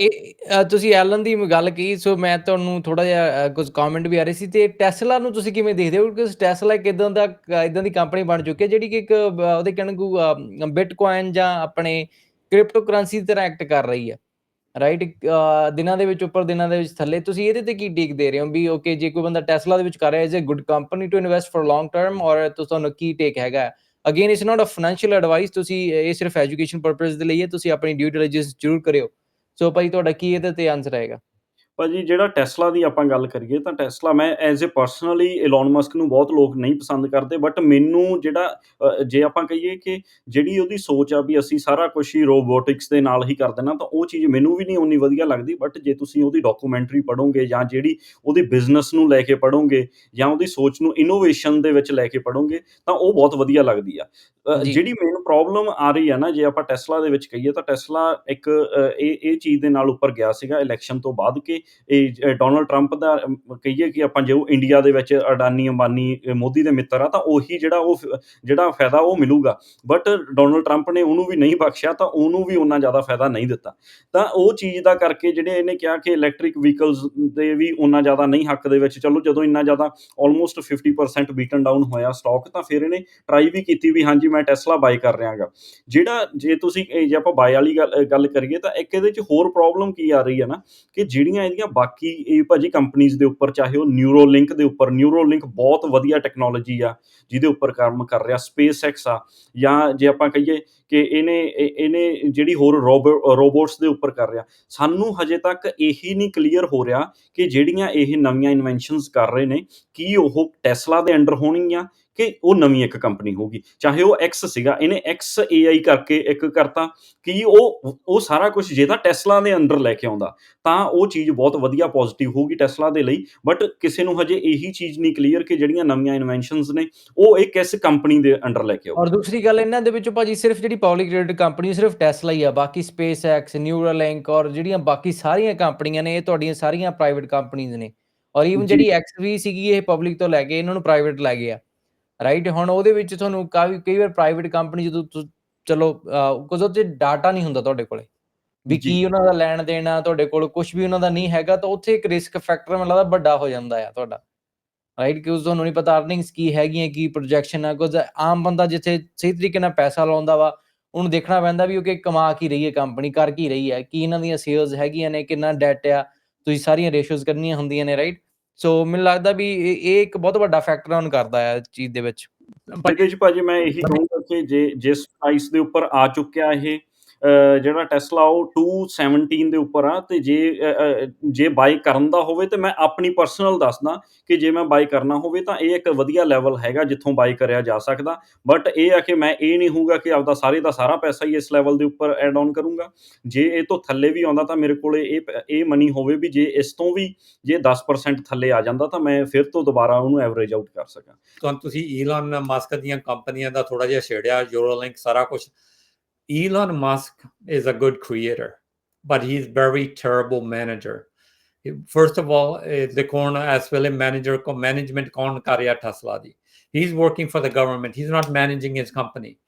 ਇਹ ਤੁਸੀਂ ਐਲਨ ਦੀ ਗੱਲ ਕਹੀ, ਸੋ ਮੈਂ ਤੁਹਾਨੂੰ ਥੋੜਾ ਜਿਹਾ ਕੁਝ ਕਮੈਂਟ ਵੀ ਆ ਰਹੇ ਸੀ ਤੇ ਟੈਸਲਾ ਨੂੰ ਤੁਸੀਂ ਕਿਵੇਂ ਦੇਖਦੇ ਹੋ? ਕਿਉਂਕਿ ਟੈਸਲਾ ਇੱਕ ਇਦਾਂ ਦਾ ਇਦਾਂ ਦੀ ਕੰਪਨੀ ਬਣ ਚੁੱਕੀ ਹੈ, ਜਿਹੜੀ ਕਿ ਇੱਕ ਉਹਦੇ ਕਹਿਣ ਨੂੰ ਬਿਟਕੋਇਨ ਜਾਂ ਆਪਣੇ ਕ੍ਰਿਪਟੋ ਕਰੰਸੀ ਦੀ ਤਰ੍ਹਾਂ ਐਕਟ ਕਰ ਰਹੀ ਹੈ ਰਾਈਟ ਦਿਨਾਂ ਦੇ ਵਿੱਚ ਉੱਪਰ ਦਿਨਾਂ ਦੇ ਵਿੱਚ ਥੱਲੇ। ਤੁਸੀਂ ਇਹਦੇ ਤੇ ਕੀ ਟੇਕ ਦੇ ਰਹੇ ਹੋ ਵੀ ਓਕੇ ਜੇ ਕੋਈ ਬੰਦਾ ਟੈਸਲਾ ਦੇ ਵਿੱਚ ਕਰ ਰਿਹਾ is a good company to invest for long term ਔਰ ਤੁਹਾਨੂੰ ਕੀ ਟੇਕ ਹੈਗਾ? Again it's not a financial advice ਤੁਸੀਂ, ਇਹ ਸਿਰਫ ਐਜੂਕੇਸ਼ਨ ਪਰਪਸ ਦੇ ਲਈ ਹੈ, ਤੁਸੀਂ ਆਪਣੀ ਡਿਊ ਡਿਲੀਜੈਂਸ ਜ਼ਰੂਰ ਕਰਿਓ। ਸੋ ਭਾਈ ਤੁਹਾਡਾ ਕੀ ਇਹਦੇ ਤੇ ਆਨਸਰ ਆਏਗਾ? ਭਾਜੀ ਜਿਹੜਾ ਟੈਸਲਾ ਦੀ ਆਪਾਂ ਗੱਲ ਕਰੀਏ ਤਾਂ ਟੈਸਲਾ ਮੈਂ as a personally Elon Musk ਨੂੰ ਬਹੁਤ ਲੋਕ ਨਹੀਂ ਪਸੰਦ ਕਰਦੇ ਬਟ ਮੈਨੂੰ ਜਿਹੜਾ ਜੇ ਆਪਾਂ ਕਹੀਏ ਕਿ ਜਿਹੜੀ ਉਹਦੀ ਸੋਚ ਆ ਵੀ ਅਸੀਂ ਸਾਰਾ ਕੁਝ ਹੀ ਰੋਬੋਟਿਕਸ ਦੇ ਨਾਲ ਹੀ ਕਰ ਦੇਣਾ ਤਾਂ ਉਹ ਚੀਜ਼ ਮੈਨੂੰ ਵੀ ਨਹੀਂ ਉਨੀ ਵਧੀਆ ਲੱਗਦੀ ਬਟ ਜੇ ਤੁਸੀਂ ਉਹਦੀ ਡਾਕੂਮੈਂਟਰੀ ਪੜੋਗੇ ਜਾਂ ਜਿਹੜੀ ਉਹਦੀ ਬਿਜ਼ਨਸ ਨੂੰ ਲੈ ਕੇ ਪੜੋਗੇ ਜਾਂ ਉਹਦੀ ਸੋਚ ਨੂੰ ਇਨੋਵੇਸ਼ਨ ਦੇ ਵਿੱਚ ਲੈ ਕੇ ਪੜੋਗੇ ਤਾਂ ਉਹ ਬਹੁਤ ਵਧੀਆ ਲੱਗਦੀ ਆ। ਜਿਹੜੀ ਮੇਨ ਪ੍ਰੋਬਲਮ ਆ ਰਹੀ ਹੈ ਨਾ ਜੇ ਆਪਾਂ ਟੈਸਲਾ ਦੇ ਵਿੱਚ ਕਹੀਏ ਤਾਂ ਟੈਸਲਾ ਇੱਕ ਇਹ ਇਹ ਚੀਜ਼ ਦੇ ਨਾਲ ਉੱਪਰ ਗਿਆ ਸੀਗਾ ਇਲੈਕਸ਼ਨ ਤੋਂ ਬਾਅਦ ਕਿ ਇਹ ਡੋਨਲਡ ਟਰੰਪ ਦਾ ਕਹੀਏ ਕਿ ਆਪਾਂ ਜੇ ਉਹ ਇੰਡੀਆ ਦੇ ਵਿੱਚ ਅਡਾਨੀ, ਅੰਬਾਨੀ ਮੋਦੀ ਦੇ ਮਿੱਤਰ ਆ, ਤਾਂ ਉਹੀ ਜਿਹੜਾ ਉਹ ਜਿਹੜਾ ਫਾਇਦਾ ਉਹ ਮਿਲੂਗਾ। ਬਟ ਡੋਨਲਡ ਟਰੰਪ ਨੇ ਉਹਨੂੰ ਵੀ ਨਹੀਂ ਬਖਸ਼ਿਆ, ਤਾਂ ਉਹਨੂੰ ਵੀ ਉਹਨਾਂ ਜ਼ਿਆਦਾ ਫਾਇਦਾ ਨਹੀਂ ਦਿੱਤਾ। ਤਾਂ ਉਹ ਚੀਜ਼ ਦਾ ਕਰਕੇ ਜਿਹੜੇ ਇਹਨੇ ਕਿਹਾ ਕਿ ਇਲੈਕਟ੍ਰਿਕ ਵਹੀਕਲਸ ਦੇ ਵੀ ਉਹਨਾਂ ਜ਼ਿਆਦਾ ਨਹੀਂ ਹੱਕ ਦੇ ਵਿੱਚ, ਚਲੋ ਜਦੋਂ ਇੰਨਾ ਜ਼ਿਆਦਾ ਆਲਮੋਸਟ 50% ਬੀਟਨ ਡਾਊਨ ਹੋਇਆ ਸਟਾਕ ਤਾਂ ਫਿਰ ਇਹਨੇ ਟਰਾਈ ਵੀ ਕੀਤੀ ਵੀ ਹਾਂਜੀ, ਮੈਂ ਟੈਸਲਾ ਬਾਈ ਕਰ ਰਿਹਾਗਾ। ਜਿਹੜਾ ਜੇ ਤੁਸੀਂ ਜੇ ਆਪਾਂ ਬਾਈ ਵਾਲੀ ਗੱਲ ਕਰੀਏ, ਤਾਂ ਇੱਕ ਇਹਦੇ ਚ ਹੋਰ ਪ੍ਰੋਬਲਮ ਕੀ ਆ ਰਹੀ ਹੈ ਨਾ, ਕਿ ਜਿਹੜੀਆਂ ਇਹਦੀਆਂ ਬਾਕੀ ਇਹ ਭਾਜੀ ਕੰਪਨੀਆਂ ਦੇ ਉੱਪਰ, ਚਾਹੇ ਉਹ ਨਿਊਰੋਲਿੰਕ ਦੇ ਉੱਪਰ ਨਿਊਰੋਲਿੰਕ ਬਹੁਤ ਵਧੀਆ ਟੈਕਨੋਲੋਜੀ ਆ, ਜਿਹਦੇ ਉੱਪਰ ਕੰਮ ਕਰ ਰਿਹਾ ਸਪੇਸ ਐਕਸ ਆ, ਜਾਂ ਜੇ ਆਪਾਂ ਕਹੀਏ ਕਿ ਇਹਨੇ ਇਹਨੇ ਜਿਹੜੀ ਹੋਰ ਰੋਬੋਟਸ ਦੇ ਉੱਪਰ ਕਰ ਰਿਹਾ, ਸਾਨੂੰ ਹਜੇ ਤੱਕ ਇਹੀ ਨਹੀਂ ਕਲੀਅਰ ਹੋ ਰਿਹਾ ਕਿ ਜਿਹੜੀਆਂ ਇਹ ਨਵੀਆਂ ਇਨਵੈਂਸ਼ਨਸ ਕਰ ਰਹੇ ਨੇ, ਕੀ ਉਹ ਟੈਸਲਾ ਦੇ ਅੰਡਰ ਹੋਣਗੀਆਂ ਕਿ ਉਹ ਨਵੀਂ ਇੱਕ ਕੰਪਨੀ ਹੋਊਗੀ, ਚਾਹੇ ਉਹ ਐਕਸ ਸੀਗਾ, ਇਹਨੇ ਐਕਸ ਏਆਈ ਕਰਕੇ ਇੱਕ ਕਰਤਾ, ਕਿ ਉਹ ਉਹ ਸਾਰਾ ਕੁਝ ਜੇ ਤਾਂ ਟੈਸਲਾ ਦੇ ਅੰਡਰ ਲੈ ਕੇ ਆਉਂਦਾ, ਤਾਂ ਉਹ ਚੀਜ਼ ਬਹੁਤ ਵਧੀਆ ਪੋਜ਼ਿਟਿਵ ਹੋਊਗੀ ਟੈਸਲਾ ਦੇ ਲਈ ਬਟ ਕਿਸੇ ਨੂੰ ਹਜੇ ਇਹੀ ਚੀਜ਼ ਨਹੀਂ ਕਲੀਅਰ ਕਿ ਜਿਹੜੀਆਂ ਨਵੀਆਂ ਇਨਵੈਂਸ਼ਨਸ ਨੇ ਉਹ ਇਹ ਕਿਸ ਕੰਪਨੀ ਦੇ ਅੰਡਰ ਲੈ ਕੇ ਆਉ ਔਰ ਦੂਸਰੀ ਗੱਲ ਇਹਨਾਂ ਦੇ ਵਿੱਚੋਂ ਭਾਜੀ ਸਿਰਫ ਜਿਹੜੀ ਪਬਲਿਕ ਰੇਟਡ ਕੰਪਨੀ ਸਿਰਫ ਟੈਸਲਾ ਹੀ ਆ ਬਾਕੀ ਸਪੇਸ ਐਕਸ ਨਿਊਰੋਲਿੰਕ ਔਰ ਜਿਹੜੀਆਂ ਬਾਕੀ ਸਾਰੀਆਂ ਕੰਪਨੀਆਂ ਨੇ ਇਹ ਤੁਹਾਡੀਆਂ ਸਾਰੀਆਂ ਪ੍ਰਾਈਵੇਟ ਕੰਪਨੀਆਂ ਨੇ। ਔਰ ਈਵਨ ਜਿਹੜੀ ਐਕਸ ਵੀ ਸੀਗੀ ਇਹ ਪਬਲਿਕ ਤੋਂ ਲੈ ਕੇ ਇਹਨਾਂ ਨੂੰ ਪ੍ਰਾਈਵੇਟ ਲੈ ਗਏ ਆ। ਰਾਈਟ ਹੁਣ ਉਹਦੇ ਵਿੱਚ ਤੁਹਾਨੂੰ ਕਾਫੀ ਕਈ ਵਾਰ ਪ੍ਰਾਈਵੇਟ ਕੰਪਨੀ ਜਦੋਂ ਚਲੋ ਕੁਝ ਉਹਦੇ ਡਾਟਾ ਨਹੀਂ ਹੁੰਦਾ ਤੁਹਾਡੇ ਕੋਲੇ। ਵੀ ਕੀ ਉਹਨਾਂ ਦਾ ਲੈਣ ਦੇਣਾ ਤੁਹਾਡੇ ਕੋਲ ਕੁਝ ਵੀ ਉਹਨਾਂ ਦਾ ਨਹੀਂ ਹੈਗਾ ਤਾਂ ਉੱਥੇ ਇੱਕ ਰਿਸਕ ਫੈਕਟਰ ਮੈਨੂੰ ਲੱਗਦਾ ਵੱਡਾ ਹੋ ਜਾਂਦਾ ਆ ਤੁਹਾਡਾ। ਰਾਈਟ ਕਿ ਉਸ ਤੁਹਾਨੂੰ ਨਹੀਂ ਪਤਾ ਅਰਨਿੰਗਸ ਕੀ ਹੈਗੀਆਂ ਕੀ ਪ੍ਰੋਜੈਕਸ਼ਨ ਹੈ ਕੁਝ ਆਮ ਬੰਦਾ ਜਿੱਥੇ ਸਹੀ ਤਰੀਕੇ ਨਾਲ ਪੈਸਾ ਲਾਉਂਦਾ ਵਾ ਉਹਨੂੰ ਦੇਖਣਾ ਪੈਂਦਾ ਵੀ ਉਹ ਕਿ ਕਮਾ ਕੀ ਰਹੀ ਹੈ ਕੰਪਨੀ ਕਰ ਕੀ ਰਹੀ ਹੈ ਕੀ ਇਹਨਾਂ ਦੀਆਂ ਸੇਲਸ ਹੈਗੀਆਂ ਨੇ ਕਿੰਨਾ ਡੈਟ ਆ ਤੁਸੀਂ ਸਾਰੀਆਂ ਰੇਸ਼ੀਓਜ਼ ਕਰਨੀਆਂ ਹੁੰਦੀਆਂ ਨੇ ਰਾਈਟ ਸੋ ਮੈਨੂੰ ਲੱਗਦਾ ਵੀ ਇਹ ਇੱਕ ਬਹੁਤ ਵੱਡਾ ਫੈਕਟਰ ਆਨ ਕਰਦਾ ਹੈ ਚੀਜ਼ ਦੇ ਵਿੱਚ। ਚ ਭਾਜੀ ਮੈਂ ਇਹੀ ਕਹੂੰਗਾ ਕਿ ਜੇ ਜਿਸ ਪ੍ਰਾਈਸ ਦੇ ਉੱਪਰ ਆ ਚੁੱਕਿਆ ਇਹ ਜਿਹੜਾ ਟੈਸਲਾ ਉਹ 217 ਦੇ ਉੱਪਰ ਆ ਤੇ ਜੇ ਜੇ ਬਾਈ ਕਰਨ ਦਾ ਹੋਵੇ ਤੇ ਮੈਂ ਆਪਣੀ ਪਰਸਨਲ ਦੱਸਦਾ ਕਿ ਜੇ ਮੈਂ ਬਾਈ ਕਰਨਾ ਹੋਵੇ ਤਾਂ ਇਹ ਇੱਕ ਵਧੀਆ ਲੈਵਲ ਹੈਗਾ ਜਿੱਥੋਂ ਬਾਈ ਕਰਿਆ ਜਾ ਸਕਦਾ। ਬਟ ਇਹ ਆ ਕਿ ਮੈਂ ਇਹ ਨਹੀਂ ਹੋਊਗਾ ਕਿ ਆਪਦਾ ਸਾਰੇ ਦਾ ਸਾਰਾ ਪੈਸਾ ਹੀ ਇਸ ਲੈਵਲ ਦੇ ਉੱਪਰ ਐਡ ਆਨ ਕਰੂੰਗਾ। ਜੇ ਇਹ ਤੋਂ ਥੱਲੇ ਵੀ ਆਉਂਦਾ ਤਾਂ ਮੇਰੇ ਕੋਲੇ ਇਹ ਇਹ ਮਨੀ ਹੋਵੇ ਵੀ ਜੇ ਇਸ ਤੋਂ ਵੀ ਜੇ 10% ਥੱਲੇ ਆ ਜਾਂਦਾ ਤਾਂ ਮੈਂ ਫਿਰ ਤੋਂ ਦੁਬਾਰਾ ਉਹਨੂੰ ਐਵਰੇਜ ਆਊਟ ਕਰ ਸਕਾਂ। ਤੁਹਾਨੂੰ ਤੁਸੀਂ ਈਲਨ ਮਸਕ ਦੀਆਂ ਕੰਪਨੀਆਂ ਦਾ ਥੋੜਾ ਜਿਹਾ ਛੇੜਿਆ ਯੂਰੋਲਿੰਕ ਸਾਰਾ ਕੁਝ Elon Musk is a good creator, but he's very terrible manager. First of all, the corner as well as manager management con Tesla. He's working for the government. He's not managing his company.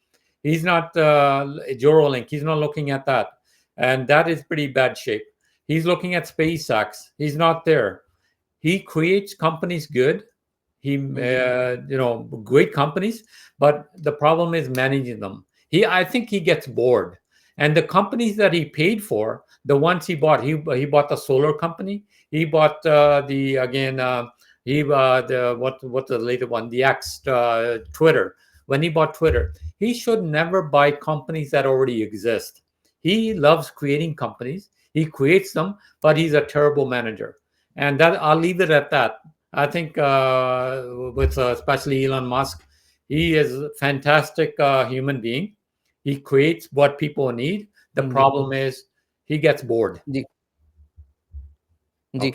He's not uh, Neuralink. He's not looking at that, and that is pretty bad shape. He's looking at SpaceX. He's not there. He creates companies good. He, uh, you know, great companies, but the problem is managing them he I think he gets bored. And the companies that he paid for, the ones he bought, he he bought the solar company. He bought uh, the again uh, he uh, the what what the later one the X uh, Twitter. When he bought Twitter, he should never buy companies that already exist. He loves creating companies. He creates them, but he's a terrible manager. And that I'll leave it at that. I think uh, with uh, especially Elon Musk, he is a fantastic uh, human being he creates what people need the mm-hmm. problem is he gets bored ji okay.